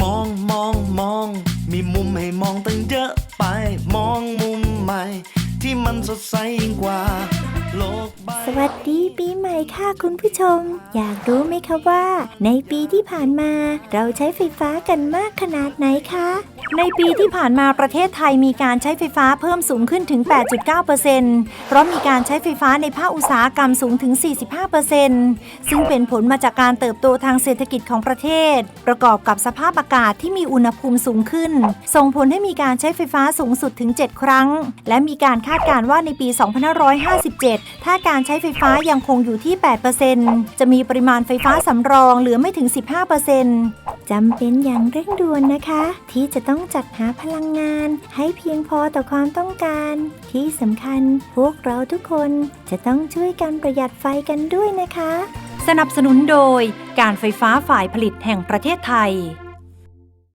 มองมองมอง มีมุมให้มองตั้งเยอะไป มองมุมใหม่ ที่มันสดใสยิ่งกว่า สวัสดีปีใหม่ค่ะคุณผู้ชม อยากรู้ไหมคะว่า ในปีที่ผ่านมาเราใช้ไฟฟ้ากันมากขนาดไหนคะในปีที่ผ่านมาประเทศไทยมีการใช้ไฟฟ้าเพิ่มสูงขึ้นถึง 8.9%เพราะมีการใช้ไฟฟ้าในภาคอุตสาหกรรมสูงถึง 45%ซึ่งเป็นผลมาจากการเติบโตทางเศรษฐกิจของประเทศ ประกอบกับสภาพอากาศที่มีอุณหภูมิสูงขึ้น ส่งผลให้มีการใช้ไฟฟ้าสูงสุดถึง 7 ครั้ง และมีการคาดการณ์ว่าในปี 2557ถ้าการใช้ไฟฟ้ายังคงอยู่ที่ 8%จะมีปริมาณไฟฟ้าสำรองเหลือไม่ถึง 15%จำเป็นอย่างเร่งด่วนนะคะ ที่จะต้องจัดหาพลังงาน ให้เพียงพอต่อความต้องการ ที่สำคัญพวกเราทุกคนจะต้องช่วยกันประหยัดไฟกันด้วยนะคะ สนับสนุนโดยการไฟฟ้าฝ่ายผลิตแห่งประเทศไทย